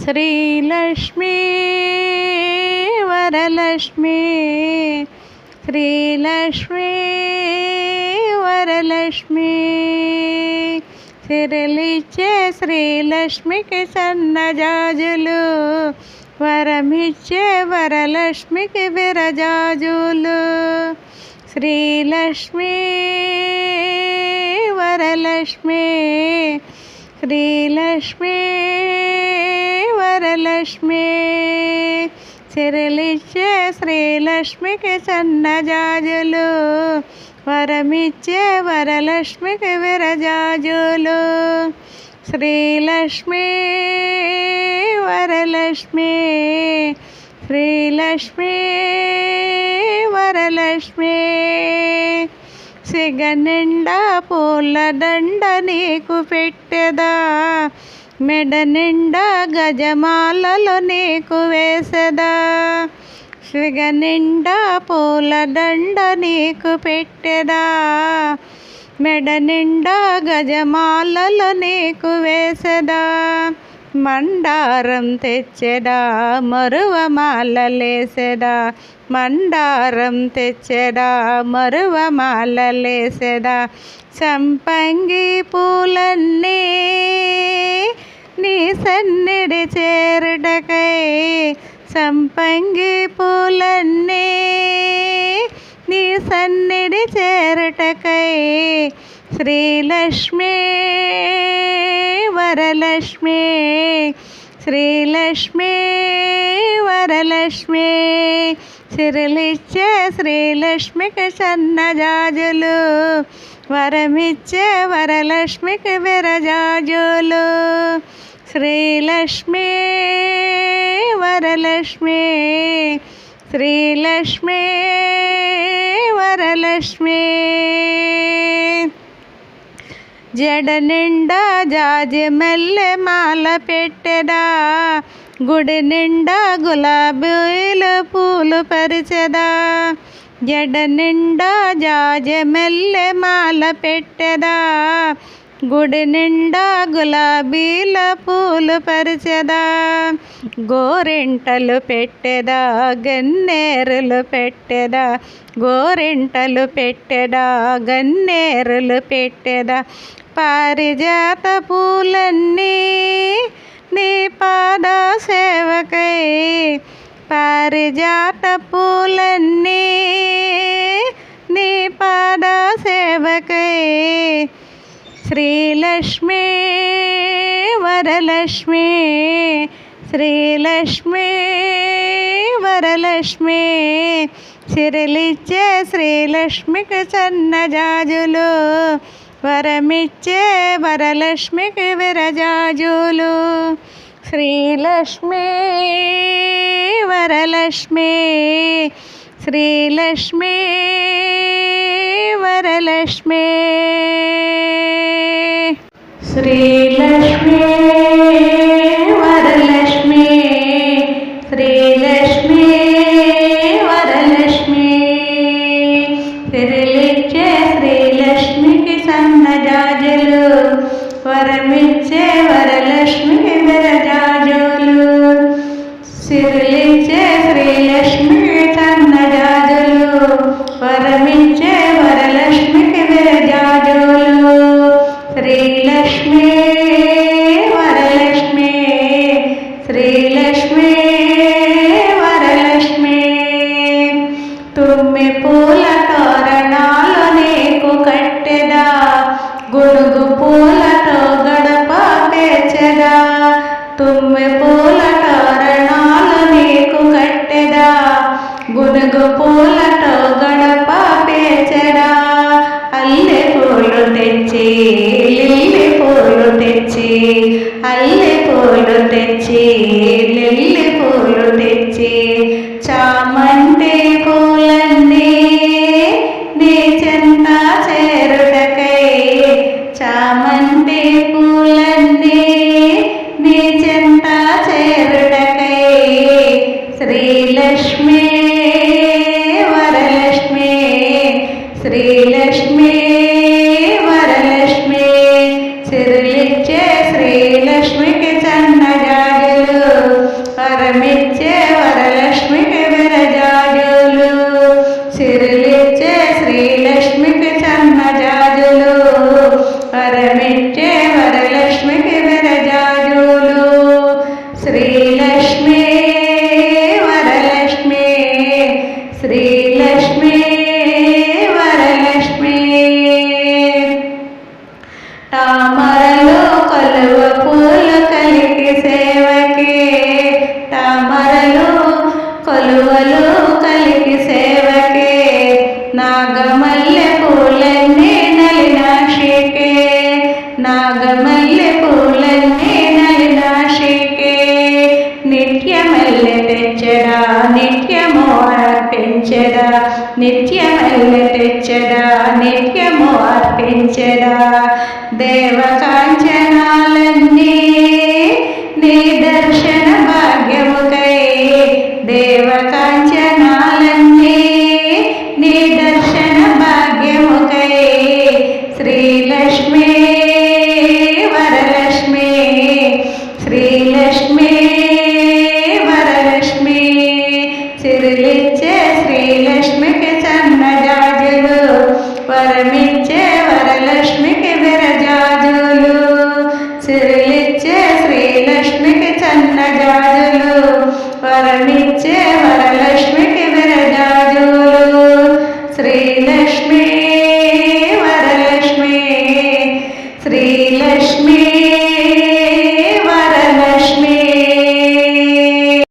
శ్రీలక్ష్మీ వరలక్ష్మి శ్రీలక్ష్మీ వరలక్ష్మి సిరలిచ్చే శ్రీలక్ష్మికి సన్నజాజులు వరమిచ్చే వరలక్ష్మికి విరజాజులు శ్రీలక్ష్మీ వరలక్ష్మి శ్రీలక్ష్మీ వరలక్ష్మి చెరలిచ్చే శ్రీలక్ష్మికి సన్నజాజులు వరమిచ్చే వరలక్ష్మికి విరజాజులు. శ్రీలక్ష్మీ వరలక్ష్మి. శ్రీలక్ష్మి వరలక్ష్మి. సిగ నిండా పూల దండ నీకు పెట్టెదా. మెడ నిండా గజమాలలో నీకు వేసదా. సిగ నిండా పూల దండ నీకు పెట్టెదా. మెడ నిండా గజమాలలో నీకు వేసదా. మండారం తెచ్చెడా మరువ మాలలేసెడా మండారం తెచ్చెడా మరువ మాలలేసెడా సంపంగి పూలన్నీ నీ సన్నిడి చేరుటకై సంపంగి పూలన్నీ నీ సన్నిడి చేరుటకై శ్రీలక్ష్మీ వరలక్ష్మి శ్రీలక్ష్మీ వరలక్ష్మి సిరలిచ్చే శ్రీలక్ష్మికి సన్నజాజులు వరమిచ్చే వరలక్ష్మికి విరజాజులు శ్రీలక్ష్మీ వరలక్ష్మి శ్రీలక్ష్మీ వరలక్ష్మి జడ నిండా జాజి మల్లె మాల పెట్టెదా గుడి నిండా గులాబీల పూలు పరిచెదా జడ నిండా జాజి మల్లె మాల పెట్టెదా గుడి నిండా గులాబీల పూలు పరిచెదా గోరింటలు పెట్టెదా గన్నేరులు పెట్టెదా గోరింటలు పెట్టెదా గన్నేరులు పెట్టెదా పారిజాత పూలన్నీ నీ పాద సేవకై. పారిజాత పూలన్నీ నీ పాద సేవకై. శ్రీలక్ష్మీ వరలక్ష్మి శ్రీలక్ష్మీ వరలక్ష్మి. సిరిలిచ్చే శ్రీలక్ష్మికి సన్నజాజులు వరమిచ్చే వరలక్ష్మికి విరజాజులు. శ్రీలక్ష్మి వరలక్ష్మి శ్రీలక్ష్మి వరలక్ష్మి. శ్రీలక్ష్మి. రాజులు వరమిచ్చే వరలక్ష్మి తుమ్మి పూల తోరణాలు నీకు కట్టెదా? గునుగు పూలతో గడప పేర్చెదా అల్లె పూలు తెచ్చి లిల్లి పూలు తెచ్చి అల్లె పూలు తెచ్చి లిల్లి పూలు తెచ్చి చామంతి పూలన్నీ నీ చెంత చేరుటకై చామంతి శ్రీలక్ష్మి వరలక్ష్మి సిరులిచ్చే శ్రీలక్ష్మికి చన్నజాజులు వరమిచ్చే వరలక్ష్మికి విరజాజులు సిరులిచ్చే శ్రీలక్ష్మి మరలు కొలువలు కలిగి సేవకే నాగమల్లె పూలన్నీ నలినాశికే నాగమల్లె పూలన్నీ నలినాశికే. నిత్యమల్లె తెచ్చడా నిత్యమో అర్పించడా నిత్యమల్లె తెచ్చడా నిత్యమో అర్పించడా. దేవకాంచ శ్రీలక్ష్మి వరలక్ష్మి శ్రీలక్ష్మి వరలక్ష్మి. సిరిలిచ్చే శ్రీలక్ష్మికి సన్నజాజులు వరమిచ్చే వరలక్ష్మికి విరజాజులు. సిరిలిచ్చే శ్రీలక్ష్మికి సన్నజాజులు వరమిచ్చే వరలక్ష్మికి విరజాజులు. శ్రీలక్ష్మి